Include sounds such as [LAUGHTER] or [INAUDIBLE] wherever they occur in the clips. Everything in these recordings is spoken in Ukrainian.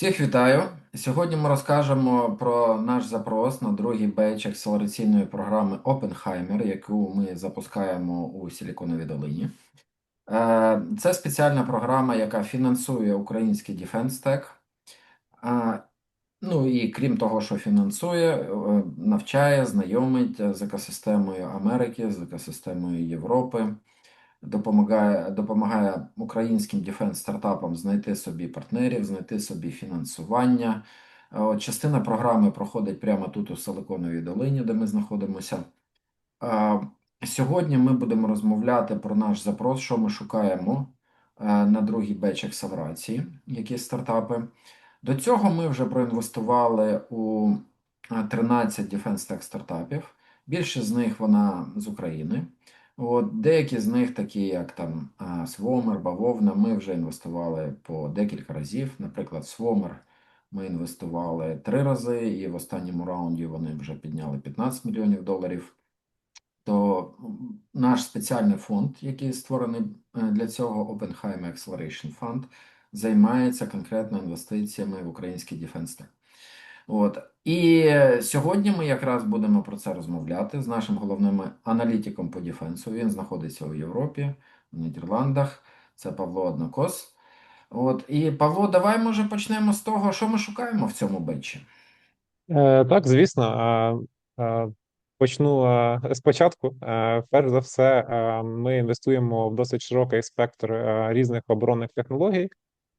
Всіх вітаю! Сьогодні ми розкажемо про наш запрос на другий бейдж акселераційної програми Oppenheimer, яку ми запускаємо у Силіконовій долині. Е, Це спеціальна програма, яка фінансує український Defense Tech. Е, Ну і крім того, що фінансує, е, навчає, знайомить з екосистемою Америки, з екосистемою Європи допомагає, допомагає українським дефенс стартапам знайти собі партнерів, знайти собі фінансування. Е, частина програми проходить прямо тут у Силиконовій долині, де ми знаходимося. Е, Сьогодні ми будемо розмовляти про наш запрос, що ми шукаємо е, на другий беч акселерації, які стартапи. До цього ми вже проінвестували у е, 13 Defense Tech стартапів. Більшість з них вона з України. От, деякі з них, такі як там Свомер, Бавовна, ми вже інвестували по декілька разів. Наприклад, Свомер ми інвестували три рази, і в останньому раунді вони вже підняли 15 мільйонів доларів. То наш спеціальний фонд, який створений е, для цього, Oppenheimer Acceleration Fund, займається конкретно інвестиціями в український Tech. От. І сьогодні ми якраз будемо про це розмовляти з нашим головним аналітиком по дефенсу. Він знаходиться у Європі, в Нідерландах. Це Павло Однокос. От. І Павло, давай може почнемо з того, що ми шукаємо в цьому бетчі. Е, Так, звісно. Почну спочатку. Е, Перш за все, е, ми інвестуємо в досить широкий спектр е, різних оборонних технологій,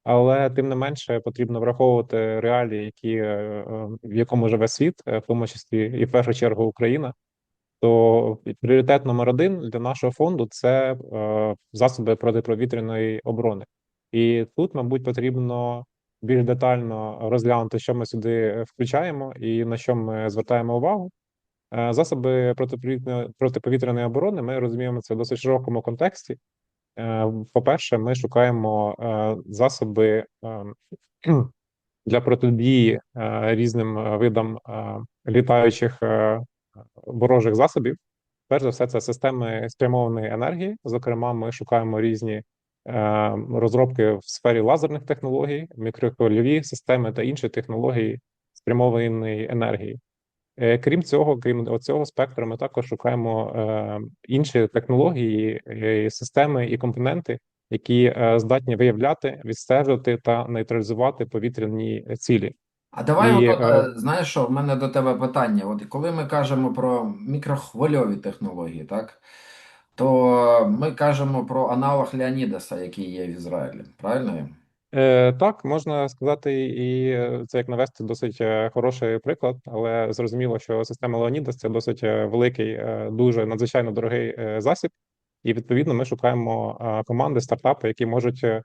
але тим не менше потрібно враховувати реалії, які, е, е, в якому живе світ, е, в тому числі і в першу чергу Україна. То пріоритет номер один для нашого фонду це засоби протиповітряної оборони. І тут, мабуть, потрібно більш детально розглянути, що ми сюди включаємо і на що ми звертаємо увагу. Засоби протиповітряної оборони ми розуміємо це в досить широкому контексті. Е, По-перше, ми шукаємо е, засоби е, [CLEARS THROAT] для протидії різним видам літаючих ворожих засобів. Перш за все, це системи спрямованої енергії. Зокрема, ми шукаємо різні розробки в сфері лазерних технологій, мікрохвильові системи та інші технології спрямованої енергії. Е, Крім цього, крім цього спектру, ми також шукаємо е, інші технології, е, системи і компоненти, які е, здатні виявляти, відстежувати та нейтралізувати повітряні цілі. А давай, І от, е, знаєш що, в мене до тебе питання. От коли ми кажемо про мікрохвильові технології, так, то ми кажемо про аналог Леонідаса, який є в Ізраїлі. Правильно? Е, Так, можна сказати, і е, це як навести досить е, хороший приклад, але зрозуміло, що система Leonidas – це досить великий, дуже надзвичайно дорогий засіб, і відповідно ми шукаємо команди, стартапи, які можуть е,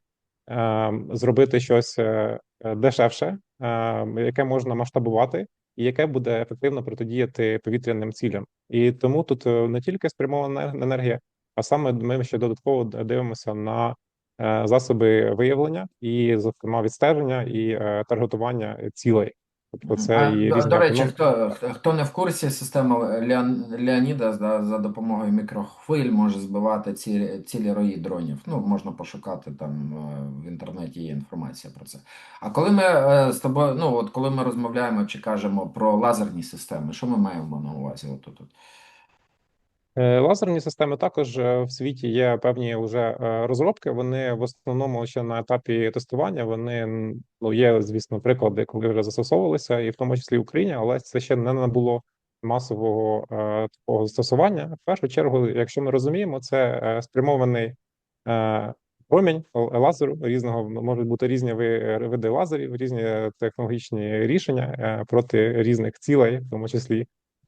е, зробити щось дешевше, е, яке можна масштабувати, і яке буде ефективно протидіяти повітряним цілям. І тому тут не тільки спрямована енергія, а саме ми ще додатково дивимося на засоби виявлення і, зокрема, відстеження і е, таргетування цілей. Тобто, це А, і до, до речі, хто, хто хто не в курсі, система Леон, Леоніда да, за допомогою мікрохвиль може збивати цілі, цілі рої дронів. Ну, можна пошукати там е, в інтернеті є інформація про це. А коли ми е, з тобою, ну от коли ми розмовляємо чи кажемо про лазерні системи, що ми маємо на увазі? От тут. Е, Лазерні системи також е, в світі є певні вже е, розробки. Вони в основному ще на етапі тестування. Вони ну є, звісно, приклади, коли вже застосовувалися, і в тому числі в Україні, але це ще не набуло масового е, такого застосування. В першу чергу, якщо ми розуміємо, це е, спрямований е, промінь лазеру різного можуть бути різні ви- види лазерів, різні технологічні рішення е, проти різних цілей, в тому числі.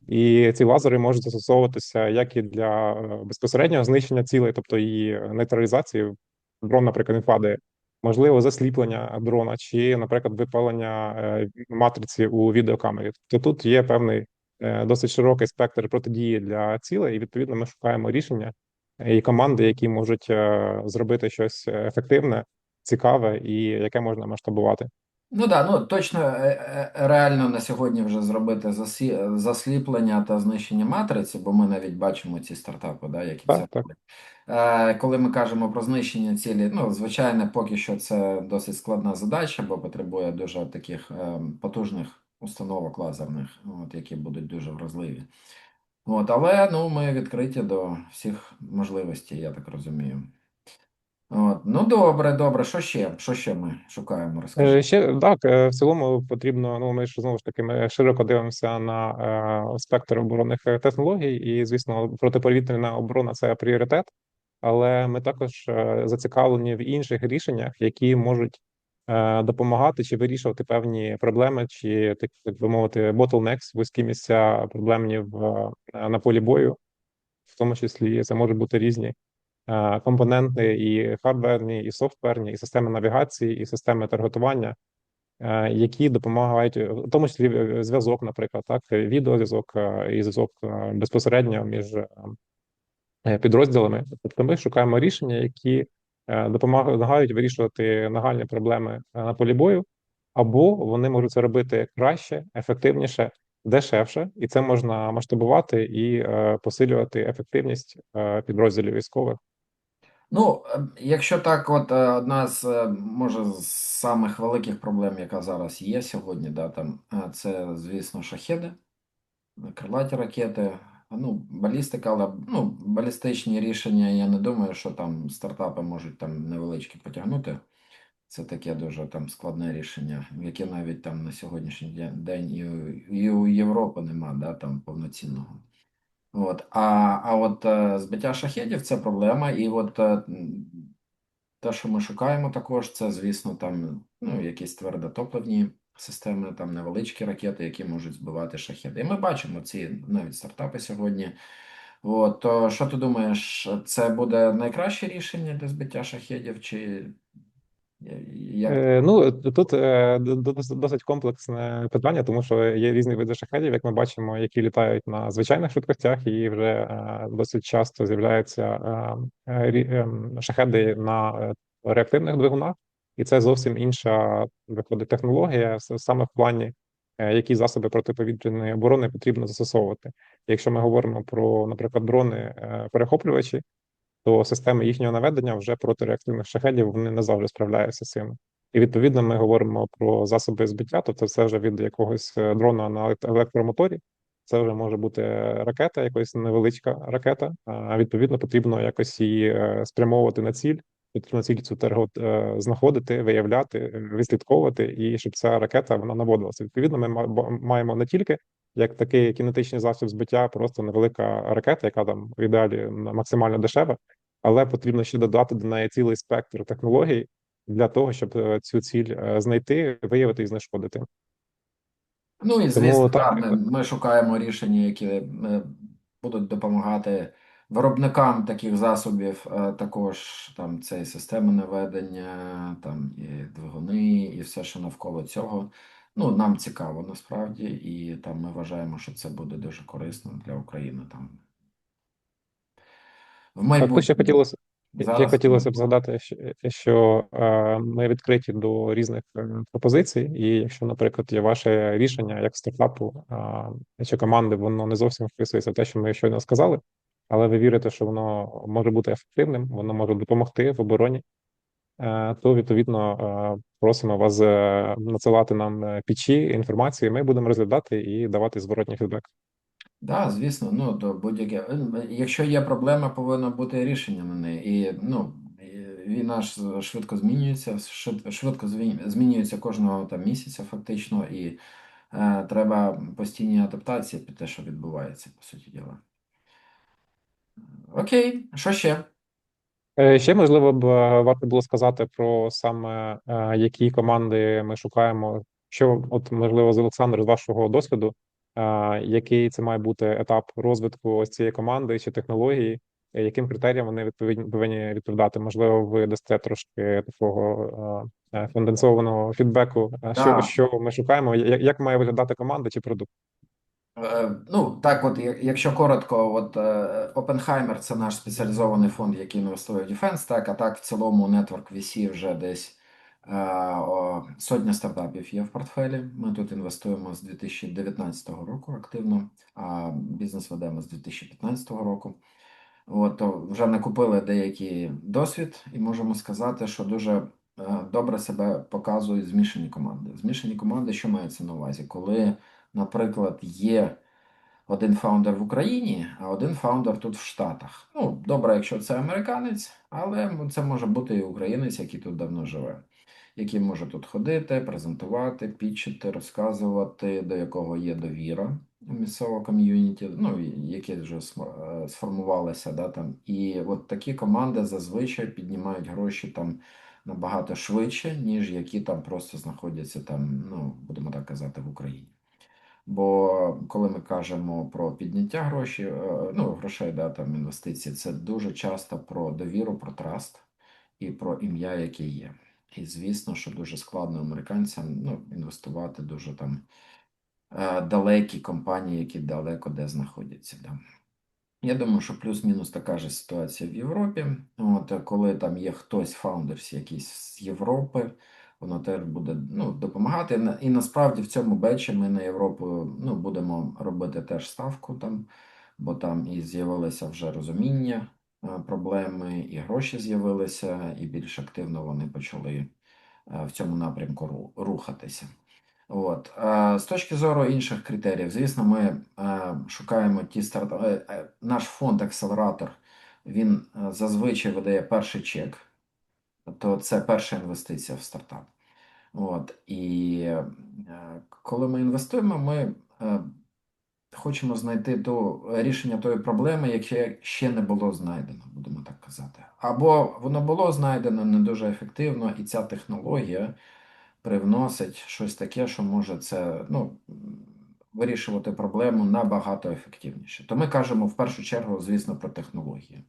І ці лазери можуть застосовуватися як і для е, безпосереднього знищення цілей, тобто її нейтралізації. Дрон, наприклад, не падає, можливо, засліплення дрона, чи, наприклад, випалення е, матриці у відеокамері. Тобто тут є певний е, досить широкий спектр протидії для цілей, і відповідно ми шукаємо рішення і команди, які можуть зробити щось ефективне, цікаве і яке можна масштабувати. Ну да, ну точно е, е, реально на сьогодні вже зробити засі... засліплення та знищення матриці, бо ми навіть бачимо ці стартапи, да, які це Так, так. роблять. Е, Коли ми кажемо про знищення цілі, ну звичайно, поки що це досить складна задача, бо потребує дуже таких е, потужних установок лазерних, от, які будуть дуже вразливі. От, але ну, ми відкриті до всіх можливостей, я так розумію. От, ну добре, добре. Що ще? Що ще ми шукаємо? Розкажи. Е, Ще так, е, в цілому потрібно. Ну ми ж знову ж таки ми широко дивимося на е, спектр оборонних е, технологій, і звісно, протиповітряна оборона це пріоритет. Але ми також е, зацікавлені в інших рішеннях, які можуть е, допомагати чи вирішувати певні проблеми, чи так, так би мовити, bottlenecks, вузькі місця проблемні в е, на полі бою, в тому числі це можуть бути різні компоненти, і хардверні, і софтверні, і системи навігації, і системи таргетування, е, які допомагають, е, в тому числі е, зв'язок, наприклад, так, відеозв'язок е, і зв'язок е, безпосередньо між е, е, підрозділами. Тобто ми шукаємо рішення, які е, допомагають вирішувати нагальні проблеми е, на полі бою, або вони можуть це робити краще, ефективніше, дешевше, і це можна масштабувати і е, посилювати ефективність е, підрозділів військових. Ну, е, якщо так, от е, одна з е, може з самих великих проблем, яка зараз є сьогодні, да, там, е, це, звісно, шахеди, крилаті ракети, ну, балістика, але ну, балістичні рішення, я не думаю, що там стартапи можуть там невеличкі потягнути. Це таке дуже там складне рішення, яке навіть там на сьогоднішній день і, у- і у Європи нема, да, там повноцінного. От, а, а от збиття шахедів це проблема, і от е, те, що ми шукаємо також, це, звісно, там ну, якісь твердотопливні системи, там невеличкі ракети, які можуть збивати шахеди. І ми бачимо ці навіть стартапи сьогодні. От, то що ти думаєш, це буде найкраще рішення для збиття шахедів, чи як? Е, Ну тут е, досить комплексне питання, тому що є різні види шахедів, як ми бачимо, які літають на звичайних швидкостях, і вже е, досить часто з'являються шахеди на реактивних двигунах, і це зовсім інша виходить технологія, саме в плані, які засоби протиповітряної оборони потрібно застосовувати. Якщо ми говоримо про, наприклад, дрони перехоплювачі то системи їхнього наведення вже проти реактивних шахедів вони не завжди справляються з цим. І відповідно ми говоримо про засоби збиття, тобто це вже від якогось е, дрона на електромоторі. Це вже може бути ракета, якась невеличка ракета. А відповідно потрібно якось її е, спрямовувати на ціль. Потрібно ціль цю тергот е, знаходити, виявляти, відслідковувати, і щоб ця ракета вона наводилася. Відповідно, ми маємо не тільки як такий кінетичний засіб збиття, просто невелика ракета, яка там в ідеалі максимально дешева, але потрібно ще додати до неї цілий спектр технологій для того, щоб е, цю ціль е, знайти, виявити і знешкодити. Ну і Тому звісно, так, ми, ми шукаємо рішення, які е, будуть допомагати виробникам таких засобів, також там це і системи наведення, там і двигуни, і все, що навколо цього. Ну, нам цікаво насправді, і там ми вважаємо, що це буде дуже корисно для України там в також ще хотілося Зараз хотілося б згадати, що, е, ми відкриті до різних е, пропозицій, і якщо, наприклад, є ваше рішення як стартапу е, чи команди, воно не зовсім вписується в те, що ми щойно сказали, але ви вірите, що воно може бути ефективним, воно може допомогти в обороні. То відповідно просимо вас надсилати нам пічі інформації. Ми будемо розглядати і давати зворотній фідбек. Да, звісно, ну то будь-яке. е, Якщо є проблема, повинно бути рішення на неї. І ну війна ж швидко змінюється, швид- швидко змінюється кожного там місяця, фактично, і е, треба постійні адаптації під те, що відбувається, по суті діла. Окей, що ще? Е, Ще можливо б варто було сказати про саме е, які команди ми шукаємо. Що, от можливо, з Олександром, з вашого досвіду, який це має бути етап розвитку ось цієї команди чи технології, яким критеріям вони відповідні повинні відповідати? Можливо, ви дасте трошки такого е, е, конденсованого фідбеку, що, що ми шукаємо, як, як має виглядати команда чи продукт? Е, Ну, так, от, якщо коротко, от Oppenheimer – це наш спеціалізований фонд, який інвестує в Defense, так, а так в цілому Network VC вже десь Сотня стартапів є в портфелі. Ми тут інвестуємо з 2019 року активно, а бізнес ведемо з 2015 року. От, то вже накупили деякий досвід, і можемо сказати, що дуже е, добре себе показують змішані команди. Змішані команди, що мається на увазі? Коли, наприклад, є один фаундер в Україні, а один фаундер тут в Штатах. Ну, добре, якщо це американець, але це може бути і українець, який тут давно живе, який може тут ходити, презентувати, пітчити, розказувати, до якого є довіра у місцевого ком'юніті, ну, яке вже е, сформувалося, да, там. І от такі команди зазвичай піднімають гроші там набагато швидше, ніж які там просто знаходяться там, ну, будемо так казати, в Україні. Бо коли ми кажемо про підняття гроші, е, ну, грошей, да, там інвестиції, це дуже часто про довіру, про траст і про ім'я, яке є. І звісно, що дуже складно американцям ну, інвестувати дуже там е, далекі компанії, які далеко де знаходяться. Да. Я думаю, що плюс-мінус така ж ситуація в Європі. От, коли там є хтось, фаундерс якийсь з Європи, воно теж буде ну, допомагати. І насправді в цьому бечі ми на Європу ну, будемо робити теж ставку там, бо там і з'явилося вже розуміння проблеми, і гроші з'явилися, і більш активно вони почали е, в цьому напрямку рухатися. От. Е, З точки зору інших критеріїв, звісно, ми е, шукаємо ті стартапи. Наш фонд акселератор він е, зазвичай видає перший чек, то це перша інвестиція в стартап. От. І е, коли ми інвестуємо, ми е, хочемо знайти то рішення тої проблеми, яке ще не було знайдено, будемо так казати. Або воно було знайдено не дуже ефективно, і ця технологія привносить щось таке, що може це ну, вирішувати проблему набагато ефективніше. То ми кажемо в першу чергу, звісно, про технології.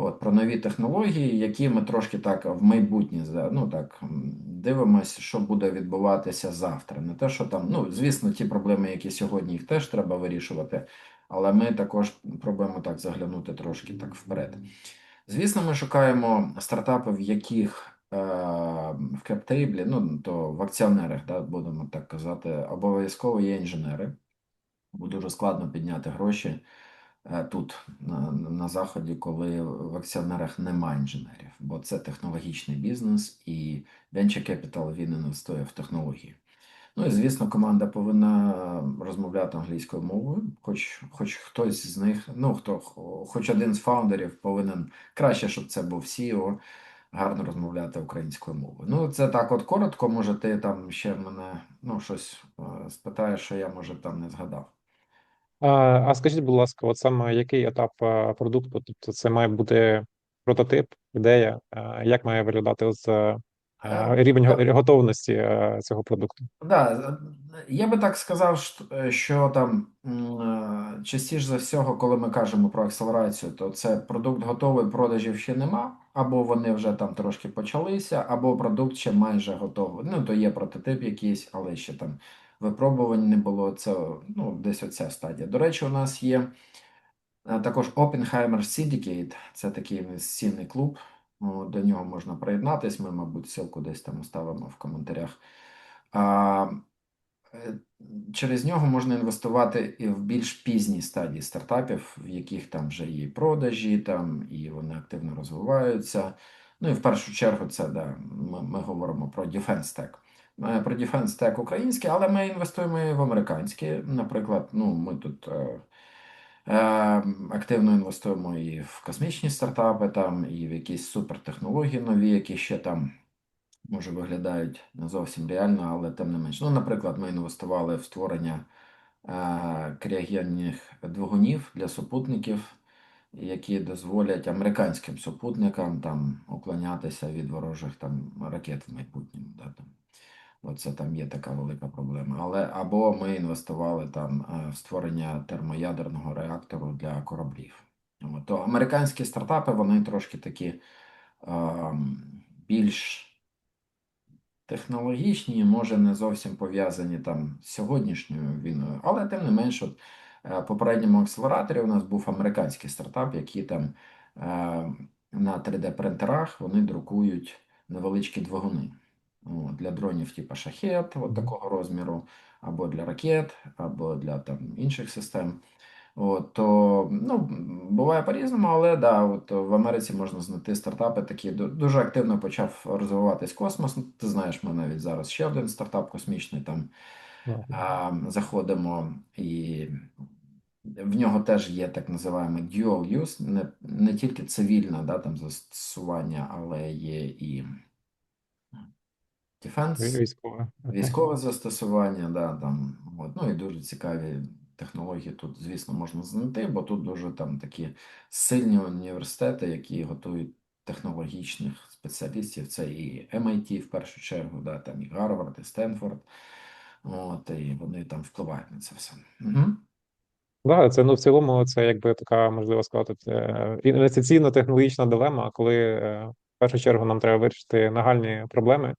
От, про нові технології, які ми трошки так в майбутнє ну, так, дивимося, що буде відбуватися завтра. Не те, що там, ну, звісно, ті проблеми, які сьогодні їх теж треба вирішувати, але ми також пробуємо так заглянути трошки так вперед. Звісно, ми шукаємо стартапи, в яких е, в кептейблі, ну то в акціонерах, да, будемо так казати, обов'язково є інженери, бо дуже складно підняти гроші тут, на, на заході, коли в акціонерах немає інженерів, бо це технологічний бізнес, і Venture Capital він інвестує в технології. Ну і звісно, команда повинна розмовляти англійською мовою, хоч, хоч хтось з них, ну хто, хоч один з фаундерів повинен краще, щоб це був CEO, гарно розмовляти українською мовою. Ну, це так, от коротко, може, ти там ще мене ну, щось е, спитаєш, що я може там не згадав. А, а скажіть, будь ласка, от саме який етап а, продукту? Тобто це має бути прототип, ідея, а, як має виглядати з Е, рівень го- готовності цього продукту? Да, я би так сказав, що- що там е, частіше за всього, коли ми кажемо про акселерацію, то це продукт готовий, продажів ще нема, або вони вже там трошки почалися, або продукт ще майже готовий. Ну, то є прототип якийсь, але ще там випробувань не було. Це ну, десь оця стадія. До речі, у нас є е, також Oppenheimer Syndicate, це такий інвестиційний клуб. До нього можна приєднатись. Ми, мабуть, ссылку десь там оставимо в коментарях. Е, через нього можна інвестувати і в більш пізній стадії стартапів, в яких там вже є продажі, там, і вони активно розвиваються. Ну і в першу чергу це да, ми, ми говоримо про Defense Tech. Е, Про Defense Tech українське, але ми інвестуємо і в американське. Наприклад, ну, ми тут е, е, активно інвестуємо і в космічні стартапи, там, і в якісь супертехнології нові, які ще там може виглядають не зовсім реально, але тим не менш. Ну, наприклад, ми інвестували в створення е, кріогенних двигунів для супутників, які дозволять американським супутникам там уклонятися від ворожих там ракет в майбутньому. Да, там. Оце там є така велика проблема. Але або ми інвестували там е, в створення термоядерного реактору для кораблів. То американські стартапи, вони трошки такі ем, більш технологічні, може не зовсім пов'язані там з сьогоднішньою війною, але тим не менш, от, е, попередньому акселераторі у нас був американський стартап, який там е, на 3D принтерах вони друкують невеличкі двигуни. От, для дронів типу шахет, от такого розміру, або для ракет, або для там інших систем. От, то ну, буває по-різному, але да, от в Америці можна знайти стартапи, такі дуже активно почав розвиватись космос. Ну, Ти знаєш, ми навіть зараз ще один стартап космічний там а, заходимо, і в нього теж є так називаємо dual use, не, не тільки цивільне да, там застосування, але є і defense, Військове. військове застосування, да, там, от, ну і дуже цікаві технології тут, звісно, можна знайти, бо тут дуже там такі сильні університети, які готують технологічних спеціалістів. Це і MIT в першу чергу, да, там і Гарвард, і Стенфорд. От, і вони там впливають на це все. Угу. Да, це ну в цілому це якби така можливо сказати е, інвестиційно-технологічна дилема, коли е, в першу чергу нам треба вирішити нагальні проблеми,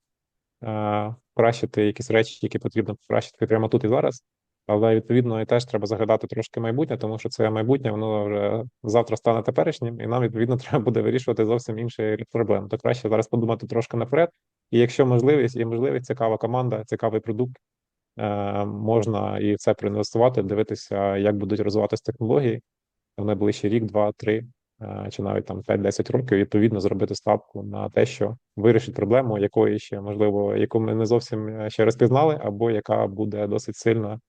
покращити якісь речі, які потрібно покращити прямо тут і зараз. Але відповідно і теж треба заглядати трошки майбутнє, тому що це майбутнє воно вже завтра стане теперішнім, і нам відповідно [LAUGHS] треба буде вирішувати зовсім інші проблеми. То краще зараз подумати трошки наперед. І якщо можливість, є можливість, цікава команда, цікавий продукт, е, можна і в це проінвестувати, дивитися, як будуть розвиватися технології в найближчий рік, два, три чи навіть там 5-10 років. Відповідно, зробити ставку на те, що вирішить проблему, якої ще можливо, яку ми не зовсім е, ще розпізнали, або яка буде досить сильна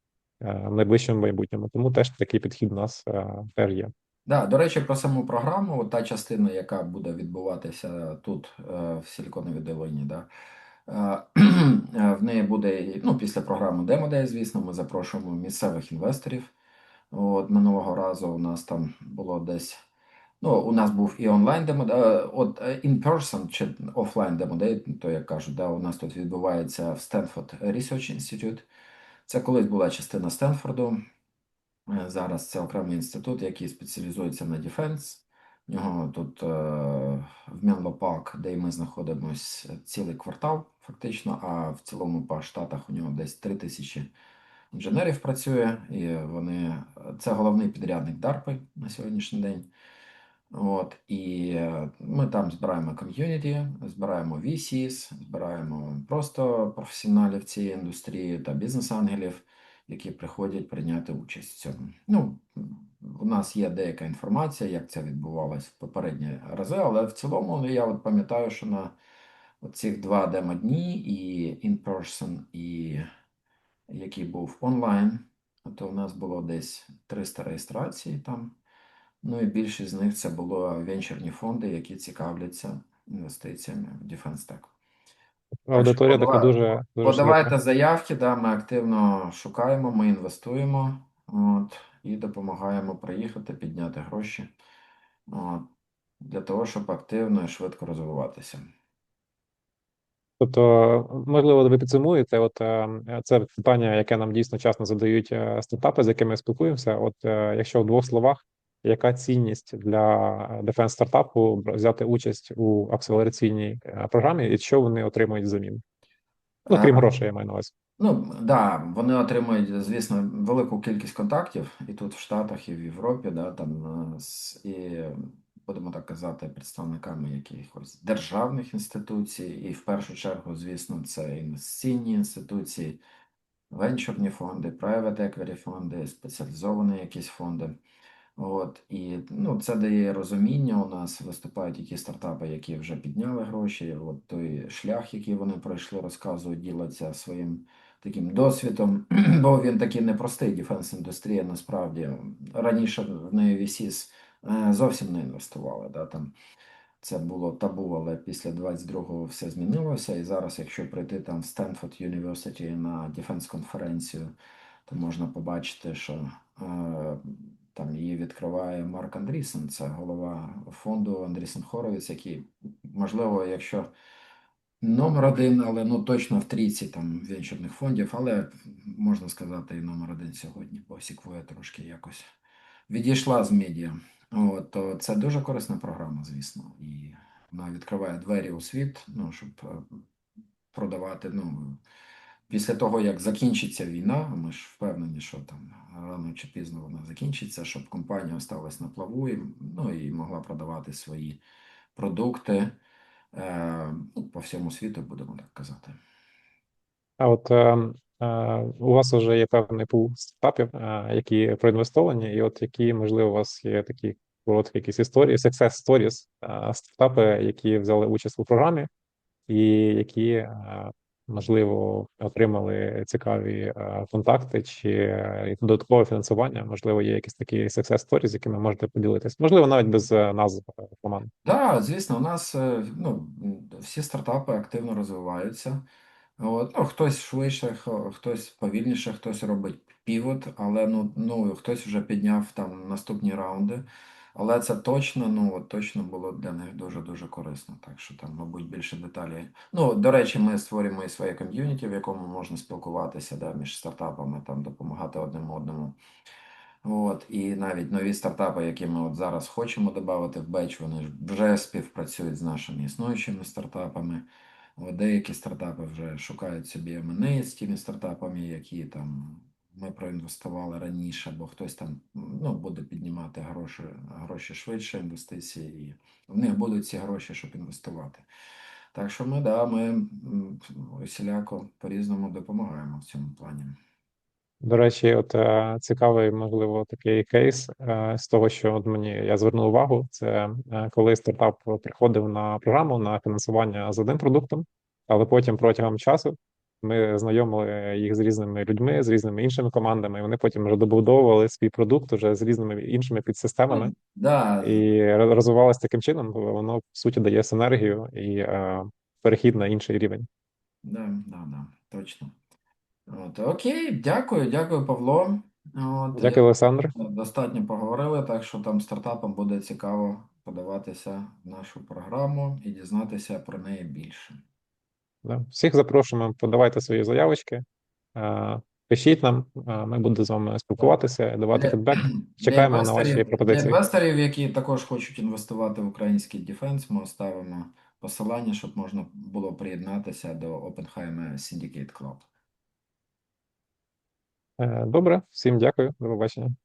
е, в найближчому майбутньому. Тому теж такий підхід у нас е, теж є. Да, до речі, про саму програму, та частина, яка буде відбуватися тут, е, в Силіконовій долині, да, е, е, в неї буде, ну, після програми Demo Day, звісно, ми запрошуємо місцевих інвесторів. От минулого разу у нас там було десь, ну, у нас був і онлайн демо, е, от е, in person чи офлайн демо Day, то як кажуть, да, у нас тут відбувається в Stanford Research Institute. Це колись була частина Стенфорду. Е, Зараз це окремий інститут, який спеціалізується на дефенс. В нього тут в Менло Парк, де ми знаходимося, цілий квартал, фактично, а в цілому по штатах у нього десь 3 тисячі інженерів працює, і вони це головний підрядник DARPA на сьогоднішній день. От, і е, ми там збираємо ком'юніті, збираємо VCs, збираємо просто професіоналів цієї індустрії та бізнес-ангелів, які приходять прийняти участь в цьому. Ну, у нас є деяка інформація, як це відбувалось в попередні рази, але в цілому я от пам'ятаю, що на цих два демо-дні і in-person, і який був онлайн, то у нас було десь 300 реєстрацій там. Ну і більшість з них це було венчурні фонди, які цікавляться інвестиціями в Defense Tech. Аудиторія така дуже дуже Подавайте широка. заявки, да, ми активно шукаємо, ми інвестуємо от, і допомагаємо приїхати, підняти гроші от, для того, щоб активно і швидко розвиватися. Тобто, можливо, ви підсумуєте, от е, це питання, яке нам дійсно часто задають е, стартапи, з якими спілкуємося. От е, якщо в двох словах, яка цінність для дефенс стартапу взяти участь у акселераційній е, програмі, і що вони отримують взамін? Ну, крім Е, грошей, я маю на увазі. Ну, да, вони отримують, звісно, велику кількість контактів і тут в Штатах, і в Європі, да, там, е, і, будемо так казати, представниками якихось державних інституцій, і в першу чергу, звісно, це інвестиційні інституції, венчурні фонди, private equity фонди, спеціалізовані якісь фонди. От, і ну, це дає розуміння. У нас виступають які стартапи, які вже підняли гроші. От той шлях, який вони пройшли, розказують, діляться своїм таким досвідом, [CLEARS THROAT] бо він такий непростий. Дефенс індустрія насправді раніше в неї VCs е, зовсім не інвестували. Да, там це було табу, але після 22-го все змінилося. І зараз, якщо прийти там в Stanford University на Defense конференцію, то можна побачити, що е, там її відкриває Марк Андрісен, це голова фонду Андрісен Хоровіц, який, можливо, якщо номер один, але ну точно в трійці там венчурних фондів, але можна сказати і номер один сьогодні, бо Сіквоя трошки якось відійшла з медіа. От, то це дуже корисна програма, звісно, і вона відкриває двері у світ, ну, щоб е, продавати. Ну, після того, як закінчиться війна, ми ж впевнені, що там рано чи пізно вона закінчиться, щоб компанія осталась на плаву і, ну, і могла продавати свої продукти е, ну, по всьому світу, будемо так казати. А от е, е, у вас вже є певний пул стартапів, е, які проінвестовані, і от які, можливо, у вас є такі короткі якісь історії, success stories, е, стартапи, які взяли участь у програмі, і які, е, можливо, отримали цікаві е, контакти чи е, додаткове фінансування. Можливо, є якісь такі success stories, з якими можете поділитись. Можливо, навіть без е, назв команд. Так, звісно, у нас ну, всі стартапи активно розвиваються. От, ну, хтось швидше, хтось повільніше, хтось робить півот, але ну, ну, хтось вже підняв там наступні раунди. Але це точно, ну, точно було для них дуже-дуже корисно. Так що там, мабуть, більше деталей. Ну, до речі, ми створюємо і своє ком'юніті, в якому можна спілкуватися да, між стартапами, там, допомагати одним одному. От, і навіть нові стартапи, які ми от зараз хочемо додати в Беч, вони вже співпрацюють з нашими існуючими стартапами. От деякі стартапи вже шукають собі M&A з тими стартапами, які там ми проінвестували раніше, бо хтось там ну, буде піднімати гроші, гроші швидше, інвестиції, і в них будуть ці гроші, щоб інвестувати. Так що ми, да, ми усіляко по-різному допомагаємо в цьому плані. До речі, от е, цікавий, можливо, такий кейс е, з того, що от мені я звернув увагу, це е, коли стартап приходив на програму на фінансування з одним продуктом, але потім протягом часу ми знайомили їх з різними людьми, з різними іншими командами, і вони потім вже добудовували свій продукт уже з різними іншими підсистемами Да, і роз- таким чином. Воно по суті дає синергію і е, перехід на інший рівень. Да, да, да, точно. От, окей, дякую, дякую, Павло. От, Дякую, Олександр. достатньо поговорили, так що там стартапам буде цікаво подаватися в нашу програму і дізнатися про неї більше. Да. Всіх запрошуємо, подавайте свої заявочки, пишіть нам, ми будемо з вами спілкуватися, давати фідбек. [CLEARS THROAT] Чекаємо на ваші інвесторів, для інвесторів, які також хочуть інвестувати в український дефенс, ми оставимо посилання, щоб можна було приєднатися до Oppenheimer Syndicate Club. Е, Добре, всім дякую, до побачення.